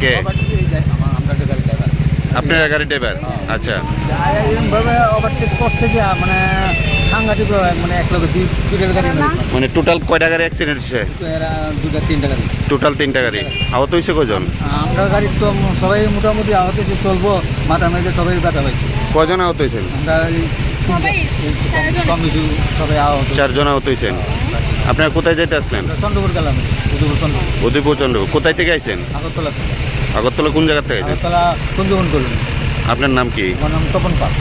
কে? গাড়ি ড্রাইভার আপনার গাড়ি ড্রাইভার আচ্ছা। এরকমভাবে ওভারটেক করছে যে মানে সাংঘাতিক মানে এক লোক দুইটার গাড়ি মানে টোটাল কয়টা গাড়ি অ্যাক্সিডেন্ট হয়েছে? দুটা তিনটা গাড়ি। টোটাল তিনটা গাড়ি আহত হয়েছে কজন আমরা গাড়ির তো সবাই মোটামুটি আহত যে চলবো মাথার মধ্যে সবাই ব্যথা পাইছে কজন আহত হয়েছেন আমরা। সবাই আহত চারজন আহত হয়েছেন। আপনারা কোথায় যেতে আসলেন? চন্দ্রপুর গেলাম উদয়পুর চন্দ্রপুর। উদয়পুর কোথায় থেকে আইছেন? আগরতলা থেকে। আগরতলা কোন জায়গা থেকে আইছেন? আগরতলা কুঞ্জবন করলেন আপনার নাম কি? আমার নাম তপন পাল।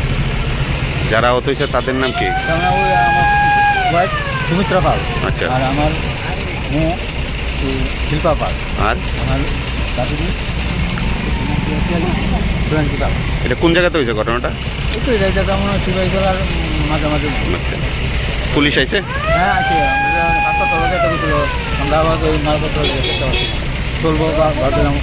যারা আহত হয়েছে তাদের নাম কি? আমার সুমিত্রা পাল। আচ্ছা। আর আমার মেয়ে শিল্পা পাল। আর? আমার দাদুদি এটা কোন জায়গাতে হয়েছে ঘটনাটা? এটা জায়গা মনে হয় শিবাই জেলার মাঝে মাঝে আচ্ছা। পুলিশ আইছে? হ্যাঁ আছে। আমরা হাসপাতাল যেতে গেছিল আমরা আবার ওই মালপত্র চলবো বা ভাবছিলাম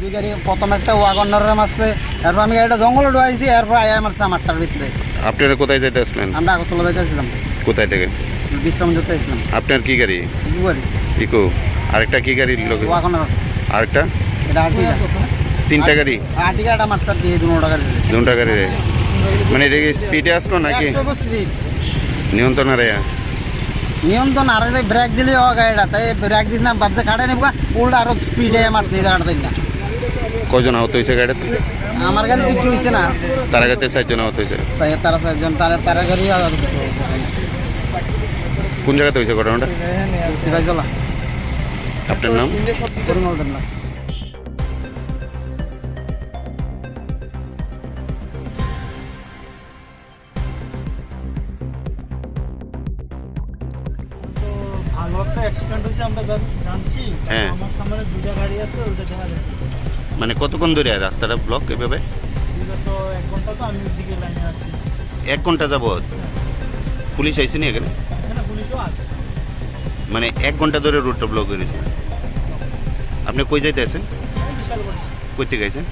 দুই গাড়ি প্রথম একটা ওয়াগনারে মারছে এরপর আমি গাড়িটা জঙ্গলে ঢুকাইছি এরপর আয়া মারছে আমারটার ভিতরে। আপনারা কোথায় যেতে আসলেন আমরা আগরতলা যাইতেছিলাম। কোথায় থেকে? বিশ্রাম যেতে আসলাম আপনার কি গাড়ি? ইকো আরেকটা কি গাড়ি লোক? ওয়াগনার। আরেকটা? এটা তিনটা গাড়ি? আর্টিকাটা কি এই দুটো গাড়ি দুটা গাড়ি। মানে এটা স্পিডে আসলো নাকি? নিয়ন্ত্রণ রে নিয়ন্ত্রণ আর যে ব্রেক দিলে ও গাড়িটা তাই ব্রেক দিস না ভাবছে কাটে নেব উল্টা আরও স্পিডে মারছে এই না কজন আহত হয়েছে গাড়িতে? আমার গাড়ি কিছু হয়েছে না। তার গাড়িতে চারজন আহত হয়েছে। তাই তারা চারজন তারা তারা গাড়ি কোন জায়গাতে হয়েছে ঘটনাটা? আপনার নাম? মানে কতক্ষণ ধরে রাস্তাটা ব্লক এভাবে? এক ঘণ্টা ঘণ্টা যাবত পুলিশ আইসেনি এখানে? এখানে মানে এক ঘণ্টা ধরে রোডটা ব্লক হয়ে আপনি কই যাইতে আছেন কই থেকে আইছেন?